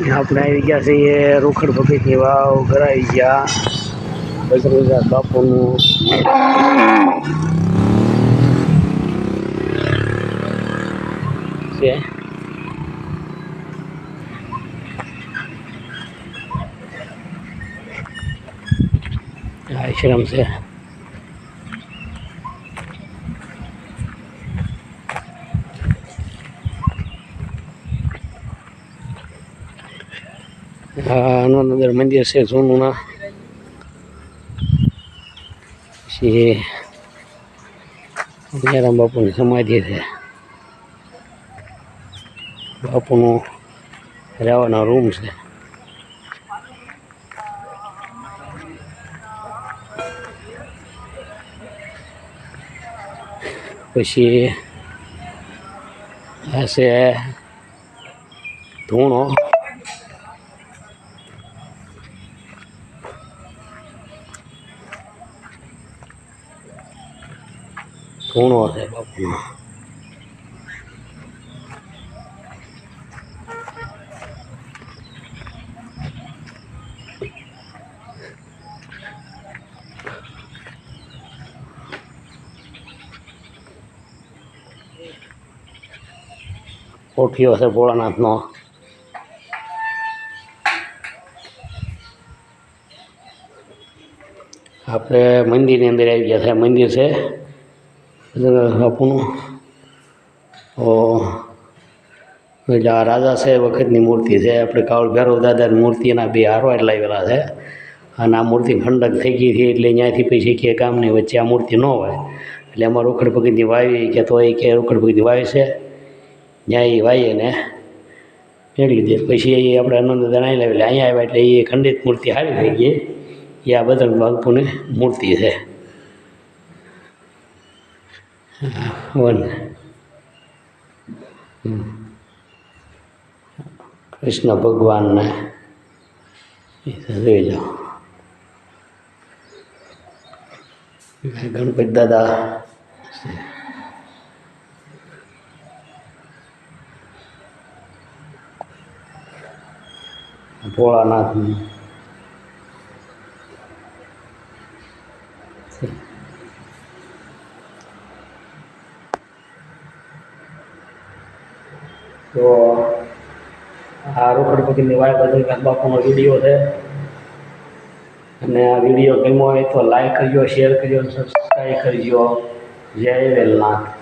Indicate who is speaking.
Speaker 1: આપણે આવી ગયા છીએ રોખડ ભગતની વાવ ઘર આવી ગયા બજરંગદાસ બાપુનું. છે. આશ્રમ છે. આનંદર મંદિર છે સોનુના પછી જયરામ બાપુની સમાધિ છે. બાપુનો રહેવાનો રૂમ છે. પછી આ છે ધૂણો. ધૂણો છે બાપુનો કોઠીઓ છે ભોળાનાથનો. આપણે મંદિરની અંદર આવી ગયા છે. મંદિર છે. બાપુનું એટલે આ રાજા છે વખતની મૂર્તિ છે. આપણે કાવડ ભૈરવ દાદાની મૂર્તિના બે હારવાડ લાવેલા છે. અને આ મૂર્તિ ખંડક થઈ ગઈ હતી એટલે ત્યાંથી પછી કે ગામની વચ્ચે આ મૂર્તિ ન હોય. એટલે એમાં રોકડ ભગતની વાવી કે તો એ કે રોકડ ભગતની વાવી છે. ત્યાં એ વાવીએ ને. મેળવી દે પછી એ આપણે આનંદ દણાઈ લાવી એટલે અહીંયા આવ્યા એટલે એ ખંડિત મૂર્તિ હારી થઈ ગઈ. એ આ બધા બાપુની મૂર્તિ છે. વન હમ. કૃષ્ણ ભગવાનને એ તો જોઈ જાઓ ગણપતિ દાદા ભોળાનાથ તો આ રોકડ પકડીની વાય બદલ બાપુનો વીડિયો છે. અને આ વીડિયો ગમ્યો હોય તો લાઈક કરજો શેર કરજો સબસ્ક્રાઈબ કરજો. જય વેલનાથ.